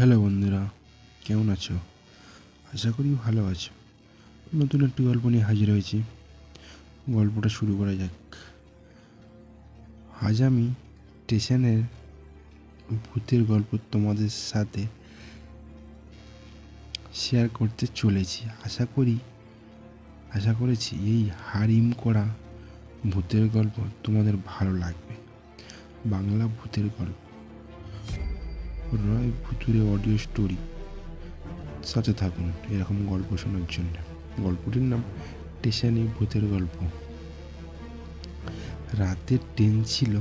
Hello বন্ধুরা, কেমন আছো? আশা করি ভালো আছো। নতুন একটি গল্প নিয়ে হাজির হয়েছি। গল্পটা শুরু করা যাক। আজ আমি স্টেশনের ভূতের গল্প তোমাদের সাথে শেয়ার করতে চলেছি। আশা করি, আশা করেছি এই হারিম করা ভূতের গল্প তোমাদের ভালো লাগবে। বাংলা ভূতের গল্প। রয় ভুতুরে অডিও স্টোরি সাথে থাকুন এরকম গল্প শোনার জন্য। গল্পটির নাম স্টেশনে ভূতের গল্প। রাতের ট্রেন ছিল।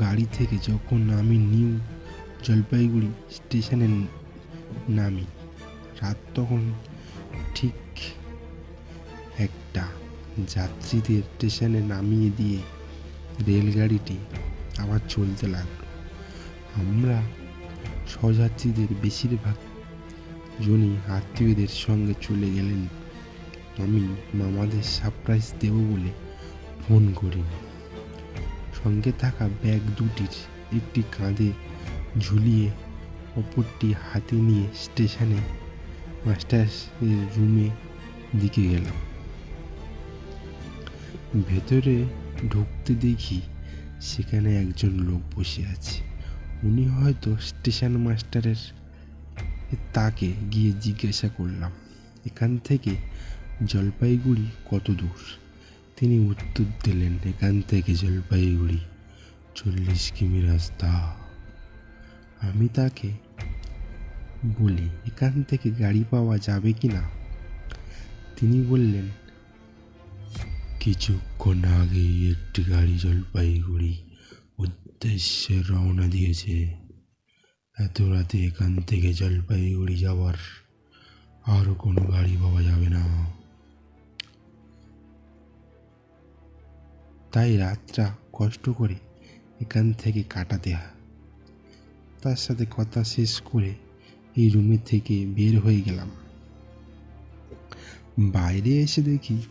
গাড়ি থেকে যখন আমি নিউ জলপাইগুড়ি স্টেশনে নামি, রাত তখন ঠিক একটা যাত্রীদের স্টেশনে নামিয়ে দিয়ে রেলগাড়িটি আবার চলতে লাগল। আমরা সহযাত্রীদের বেশিরভাগ জনই আত্মীয়দের সঙ্গে চলে গেলেন। আমি মামাদের সারপ্রাইজ দেব বলে ফোন করিনি। সঙ্গে থাকা ব্যাগ দুটির একটি কাঁধে ঝুলিয়ে অপরটি হাতে নিয়ে স্টেশনে মাস্টার রুমে দিকে গেলাম। ভেতরে ঢুকতে দেখি সেখানে একজন লোক বসে আছে। উনি হয়তো স্টেশন মাস্টারের তাকে গিয়ে জিজ্ঞাসা করলাম, এখান থেকে জলপাইগুড়ি কত দূর? তিনি উত্তর দিলেন, এখান থেকে জলপাইগুড়ি চল্লিশ কিমি রাস্তা। আমি তাকে বলি, এখান থেকে গাড়ি পাওয়া যাবে কি না? তিনি বললেন, কিছুক্ষণ আগেই একটি গাড়ি জলপাইগুড়ি উদ্দেশ্যে রওনা দিয়েছে। এত রাতে এখান থেকে জলপাইগুড়ি যাওয়ার আর কোনো গাড়ি পাওয়া যাবে না। তাই রাতটা কষ্ট করে এখান থেকে কাটাতে হয়। তার সাথে কথা শেষ করে এই রুমে থেকে বের হয়ে গেলাম। বাইরে এসে দেখি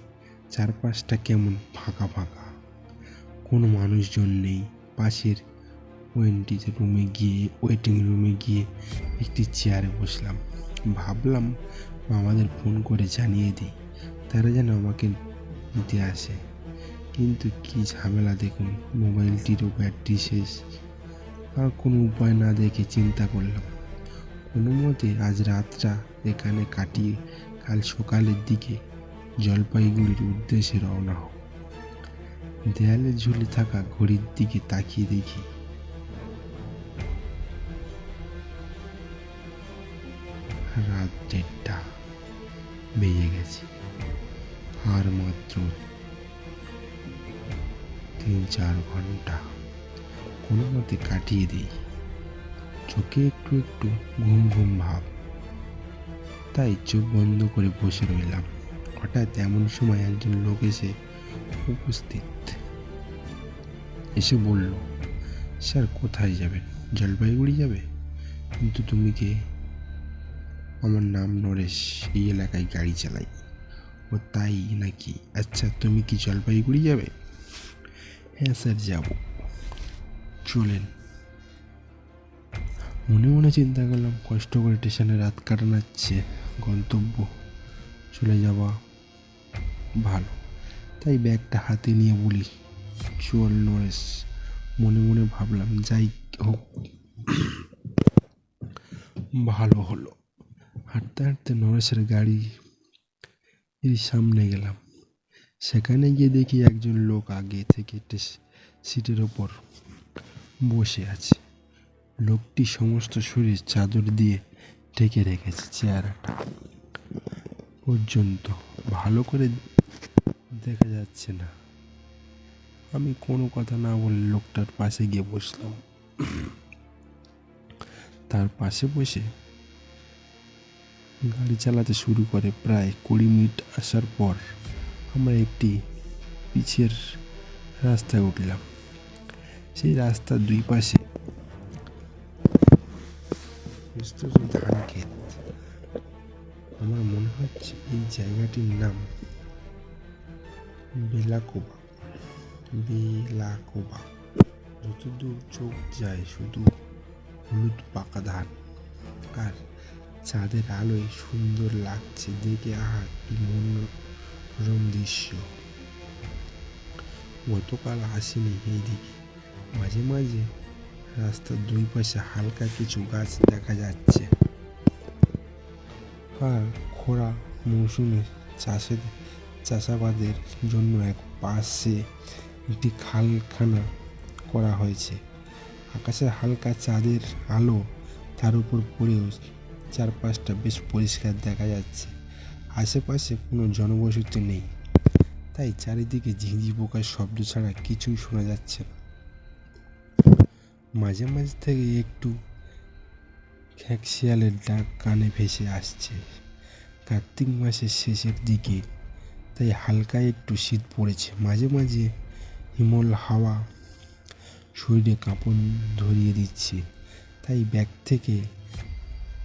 চারপাশটা কেমন ফাঁকা ফাঁকা। কোনো মানুষজন নেই। পাশের ওয়েন্টিজ রুমে গিয়ে, ওয়েটিং রুমে গিয়ে একটি চেয়ারে বসলাম। ভাবলাম আমাদের ফোন করে জানিয়ে দিই, তারা যেন আমাকে নিতে আসে। কিন্তু কি ঝামেলা দেখুন, মোবাইলটিরও ব্যাটারি শেষ। আর কোনো উপায় না দেখে চিন্তা করলাম। কোনো মতে আজ রাতটা এখানে কাটিয়ে কাল সকালের দিকে জলপাইগুড়ির উদ্দেশ্যে রওনা হোক দেয়ালে ঝুলে থাকা ঘড়ির দিকে তাকিয়ে দেখি। রাত দেড়টা, বেজে গেছে। আর মাত্র তিন চার ঘণ্টা। কোনো মতে কাটিয়ে দিই। চোখে একটু একটু ঘুম ঘুম ভাব। তাই চোখ বন্ধ করে বসে রইলাম। হঠাৎ এমন সময় একজন লোক এসে উপস্থিত। এসে বলল, স্যার, কোথায় যাবেন? জলপাইগুড়ি যাবে? কিন্তু তুমি কে? আমার নাম নরেশ, এই এলাকায় গাড়ি চালাই। ও তাই নাকি? আচ্ছা তুমি কি জলপাইগুড়ি যাবে? হ্যাঁ স্যার, যাব। চলেন। মনে মনে চিন্তা করলাম, কষ্ট করে স্টেশনে রাত কাটানোচ্ছে গন্তব্য চলে যাওয়া ভালো। তাই ব্যাগটা হাতে নিয়ে বলি, চল নরেশ। মনে মনে ভাবলাম, যাই হোক। ভালো হলো। হাঁটতে হাঁটতে নরেশের গাড়ি এর সামনে গেলাম। সেখানে গিয়ে দেখি একজন লোক আগে থেকে সিটের ওপর বসে আছে। লোকটি সমস্ত শরীর চাদর দিয়ে ঢেকে রেখেছে চেহারাটা। পর্যন্ত ভালো করে দেখা যাচ্ছে না। আমি কোনো কথা না বলে লোকটার পাশে গিয়ে বসলাম। তার পাশে বসে গাড়ি চালাতে শুরু করে প্রায় কুড়ি মিনিট আসার পর আমরা একটি পিছের রাস্তায় উঠলাম। সেই রাস্তার দুই পাশে ধান ক্ষেত আমার মনে হচ্ছে এই জায়গাটির নাম বেলাকোবা। বেলাকোবা। যতদূর চোখ যায় শুধু হলুদ পাকা ধান। আর চাঁদের আলোয় সুন্দর লাগছে দেখে আহা কি মনোরম দৃশ্য। গতকাল আসেনি এইদিকে। মাঝে মাঝে রাস্তার দুই পাশে হালকা কিছু গাছ দেখা যাচ্ছে। আর খরা মৌসুমে চাষের চাষাবাদের জন্য এক পাশে একটি খালখানা করা হয়েছে। আকাশের হালকা চাঁদের আলো তার উপর পড়েও চারপাশটা বেশ পরিষ্কার দেখা যাচ্ছে। আশেপাশে কোনো জনবসতি নেই। তাই চারিদিকে ঝিঁঝি পোকার শব্দ ছাড়া কিছুই শোনা যাচ্ছে না। মাঝে মাঝে থেকে একটু খ্যাকশিয়ালের ডাক কানে ভেসে আসছে। কার্তিক মাসের শেষের দিকে তাই হালকা একটু শীত পড়েছে। মাঝে মাঝে হিমল হাওয়া শরীরে কাঁপন ধরিয়ে দিচ্ছে। তাই ব্যাগ থেকে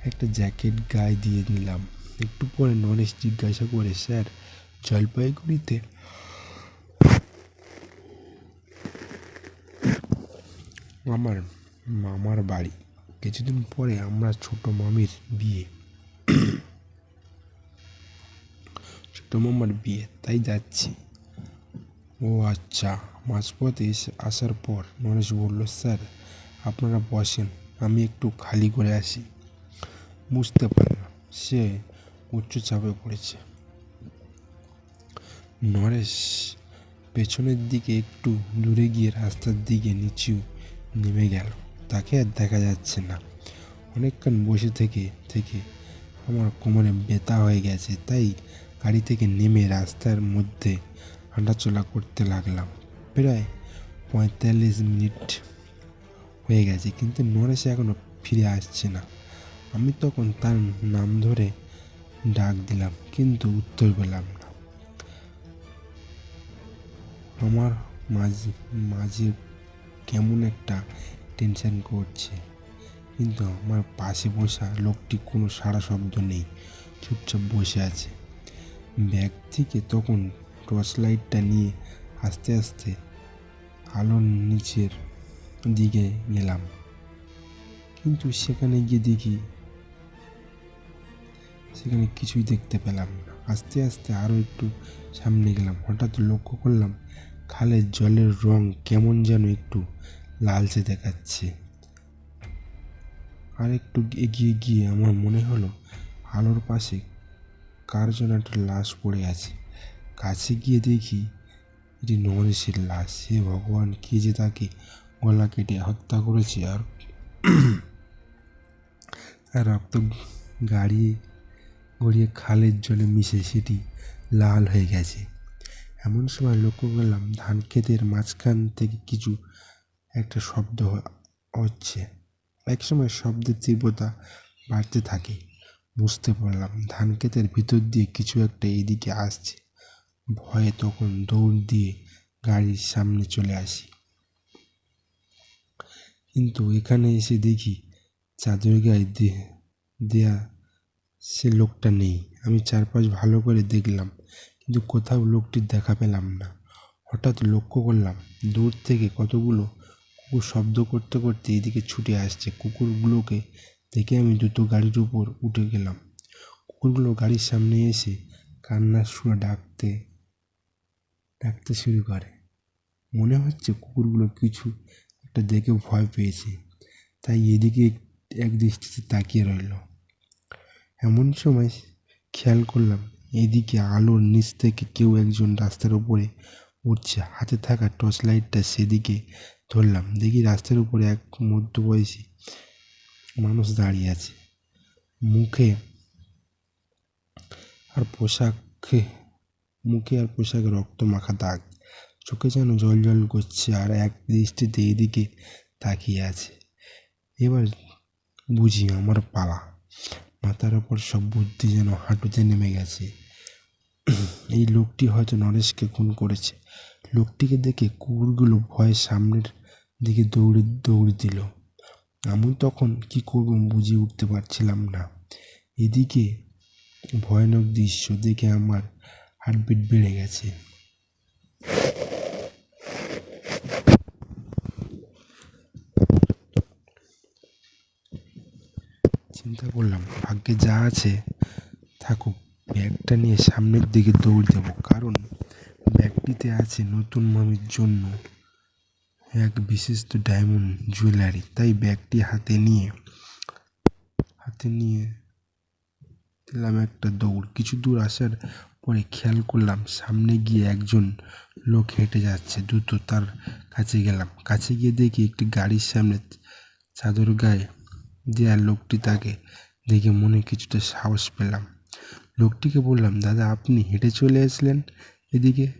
একটা জ্যাকেট গায়ে দিয়ে নিলাম। একটু পরে নরেশ জিজ্ঞাসা করে, স্যার, জলপাইগুড়িতে আমার মামার বাড়ি। কিছুদিন পরে আমরা ছোট মামির বিয়ে। মামার বিয়ে, তাই যাচ্ছি। ও আচ্ছা মাঝপথে এসে আসার পর নরেশ বলল, স্যার, আপনারা বসেন, আমি একটু খালি করে আসি। বুঝতে পারলাম, সে উচ্চ চাপে পড়েছে। নরেশ পেছনের দিকে একটু দূরে গিয়ে রাস্তার দিকে নিচু নেমে গেল। তাকে আর দেখা যাচ্ছে না। অনেকক্ষণ বসে থেকে থেকে আমার কোমরে ব্যথা হয়ে গেছে, তাই গাড়ি থেকে নেমে রাস্তার মধ্যে হাঁটাচলা করতে লাগলাম। প্রায় পঁয়তাল্লিশ মিনিট হয়ে গেছে, কিন্তু নরেশ এখনও ফিরে আসছে না। আমি তখন তার নাম ধরে ডাক দিলাম, কিন্তু উত্তর পেলাম না। আমার মাঝে মাঝে কেমন একটা টেনশন করছে, কিন্তু আমার পাশে বসা লোকটি কোনো সাড়া শব্দ নেই, চুপচাপ বসে আছে। ব্যাগ থেকে তখন টর্চ লাইটটা নিয়ে আস্তে আস্তে আলোর নিচের দিকে গেলাম। কিন্তু সেখানে গিয়ে দেখি, সেখানে কিছুই দেখতে পেলাম না। আস্তে আস্তে আরও একটু সামনে গেলাম। হঠাৎ লক্ষ্য করলাম খালের জলের রং কেমন যেন একটু লালচে দেখাচ্ছে। আর একটু এগিয়ে গিয়ে আমার মনে হলো, আলোর পাশে কার যেন একটা লাশ পড়ে আছে। কাছে গিয়ে দেখি এটি নরেশের লাশ। সে ভগবান, কে যে তাকে গলা কেটে হত্যা করেছে আর আর রক্ত গাড়িয়ে গড়িয়ে খালের জলে মিশে সেটি লাল হয়ে গেছে। এমন সময় লক্ষ্য করলাম, ধান ক্ষেতের মাঝখান থেকে কিছু একটা শব্দ হচ্ছে। এক সময় শব্দের তীব্রতা বাড়তে থাকে। বুঝতে পারলাম। ধান ক্ষেতের ভিতর দিয়ে কিছু একটা এদিকে আসছে। ভয়ে তখন দৌড় দিয়ে গাড়ির সামনে চলে আসি। কিন্তু এখানে এসে দেখি চাদর গায়ে দেয়া সে লোকটা নেই। আমি চারপাশ ভালো করে দেখলাম, কিন্তু কোথাও লোকটির দেখা পেলাম না। হঠাৎ লক্ষ্য করলাম, দূর থেকে কতগুলো কুকুর শব্দ করতে করতে এদিকে ছুটে আসছে। কুকুরগুলোকে দেখে আমি দ্রুত গাড়ির উপর উঠে গেলাম। কুকুরগুলো গাড়ির সামনে এসে কান্নার সুরে ডাকতে ডাকতে শুরু করে। মনে হচ্ছে কুকুরগুলো কিছু একটা দেখে ভয় পেয়েছে। তাই এদিকে এক দৃষ্টিতে তাকিয়ে রইল। এমন সময় খেয়াল করলাম, এদিকে আলোর নিচ থেকে কেউ একজন রাস্তার উপরে উঠছে। হাতে থাকা টর্চ লাইটটা সেদিকে ধরলাম। দেখি রাস্তার উপরে এক মধ্যবয়সী মানুষ দাঁড়িয়ে আছে। মুখে আর পোশাকে, মুখে আর পোশাকে রক্ত মাখা দাগ। চোখে যেন জল জল করছে আর এক দৃষ্টিতে এদিকে তাকিয়ে আছে। এবার বুঝি আমার পালা। মাথার ওপর সব বুদ্ধি যেন হাঁটুতে নেমে গেছে। এই লোকটি হয়তো নরেশকে খুন করেছে। লোকটিকে দেখে কুকুরগুলো ভয়ে সামনের দিকে দৌড়ে দৌড় দিল। আমি তখন কি করব বুঝে উঠতে পারছিলাম না। এদিকে ভয়ানক দৃশ্য দেখে আমার হার্টবিট বেড়ে গেছে। চিন্তা করলাম, ভাগ্যে যা আছে, থাকুক, ব্যাগটা নিয়ে সামনের দিকে দৌড় দেব। কারণ ব্যাগটিতে আছে নতুন মামির জন্য। এক বিশিষ্ট ডায়মন্ড জুয়েলারি। তাই ব্যাগটি হাতে নিয়ে হাতে নিয়ে দিলাম একটা দৌড়। কিছু দূর আসার পরে খেয়াল করলাম, সামনে গিয়ে একজন লোক হেঁটে যাচ্ছে। দ্রুত তার কাছে গেলাম। কাছে গিয়ে দেখি একটি গাড়ির সামনে চাদর গায়ে দেওয়া লোকটি তাকে দেখে মনে কিছুটা সাহস পেলাম। লোকটিকে বললাম, দাদা, আপনি হেঁটে চলে আসলেন এদিকে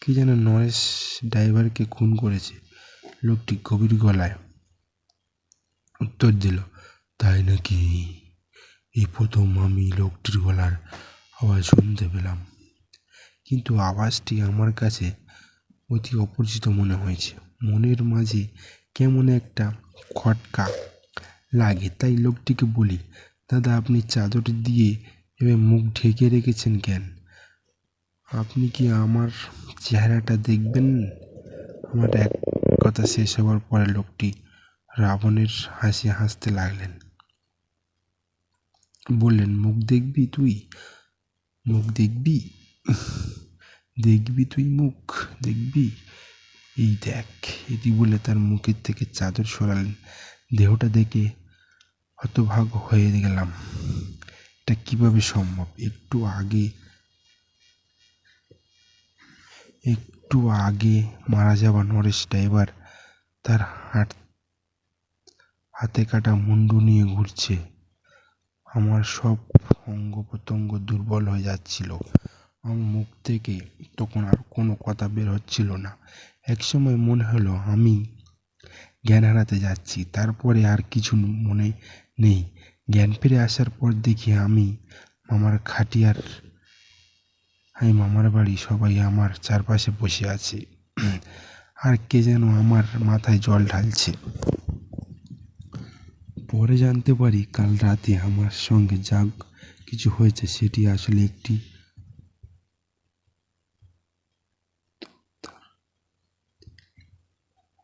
কি যেন নরেশ ড্রাইভারকে খুন করেছে। লোকটি গভীর গলায় উত্তর দিল, তাই নাকি? এই প্রথম আমি লোকটির গলার আওয়াজ শুনতে পেলাম। কিন্তু আওয়াজটি আমার কাছে অতি অপরিচিত মনে হয়েছে। মনের মাঝে কেমন একটা খটকা লাগে, তাই লোকটিকে বলি, দাদা, আপনি চাদর দিয়ে এভাবে মুখ ঢেকে রেখেছেন কেন? আপনি কি আমার চেহারাটা দেখবেন? আমার এক কথা শেষ হওয়ার পরে লোকটি রাবণের হাসি হাসতে লাগলেন। বললেন, মুখ দেখবি তুই? মুখ দেখবি? দেখবি তুই মুখ? দেখবি? এই দেখ। এটি বলে তার মুখের থেকে চাদর সরালেন। দেহটা দেখে হতভাগ হয়ে গেলাম। এটা কীভাবে সম্ভব? একটু আগে একটু আগে মারা যাওয়া নরেশ ড্রাইভার তার হাত, হাতে কাটা মুন্ডু নিয়ে ঘুরছে। আমার সব অঙ্গ প্রত্যঙ্গ দুর্বল হয়ে যাচ্ছিল। আমার মুখ থেকে তখন আর কোনো কথা বের হচ্ছিল না। একসময় মনে হলো, আমি জ্ঞান হারাতে যাচ্ছি, তারপরে আর কিছু মনে নেই। জ্ঞান ফিরে আসার পর দেখি আমি, মামার খাটিয়ার, আমি মামার বাড়ি, সবাই আমার চারপাশে বসে আছে। আর কে যেন আমার মাথায় জল ঢালছে। পরে জানতে পারি কাল রাতে আমার সঙ্গে যা কিছু হয়েছে সেটি আসলে একটি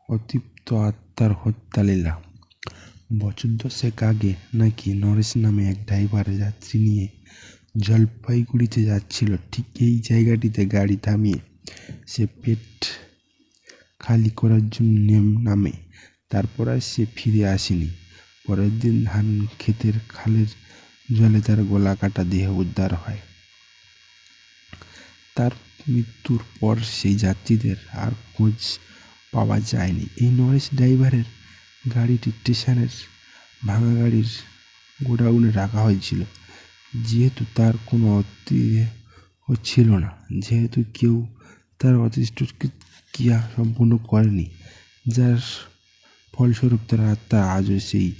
অতৃপ্ত আত্মার হত্যা লীলা। বছর দশেক আগে নাকি নরেশ নামে এক ড্রাইভার যাত্রী নিয়ে জলপাইগুড়িতে যাচ্ছিল। ঠিক এই জায়গাটিতে গাড়ি থামিয়ে সে পেট খালি করার জন্য নামে। তারপর আর সে ফিরে আসেনি। পরের দিন ধান ক্ষেতের খালের জলে তার গলা কাটা দেহ উদ্ধার হয়। তার মৃত্যুর পর সেই যাত্রীদের আর খোঁজ পাওয়া যায়নি। এই নরেশ ড্রাইভারের গাড়িটি স্টেশনের ভাঙা গাড়ির গোডাউনে রাখা হয়েছিল। যেহেতু তার কোনো অতীত ছিল না। যেহেতু কেউ তার অতিষ্ঠ ক্রিয়া সম্পূর্ণ করেনি, যার ফলস্বরূপ তার আত্মা আজও সেই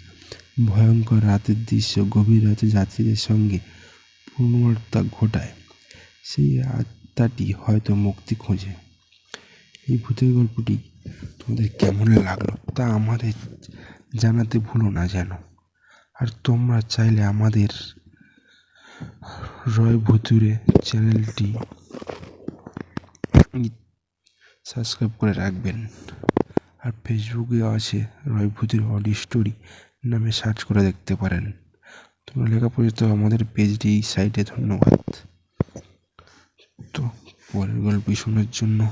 ভয়ঙ্কর রাতের দৃশ্য গভীর রাতে যাত্রীদের সঙ্গে পুনর্বার্তা ঘটায়। সেই আত্মাটি হয়তো মুক্তি খোঁজে। এই ভূতের গল্পটি তোমাদের কেমন লাগল তা আমাদের জানাতে ভুলো না যেন। আর তোমরা চাইলে আমাদের রয় ভুতুরে চ্যানেলটি সাবস্ক্রাইব করে রাখবেন। আর ফেসবুকে আছে রয়ভূতির অডি স্টোরি নামে সার্চ করে দেখতে পারেন। তোমরা লেখা পর্যন্ত আমাদের পেজটি এই সাইটে ধন্যবাদ। তো পরের গল্প শোনার জন্য।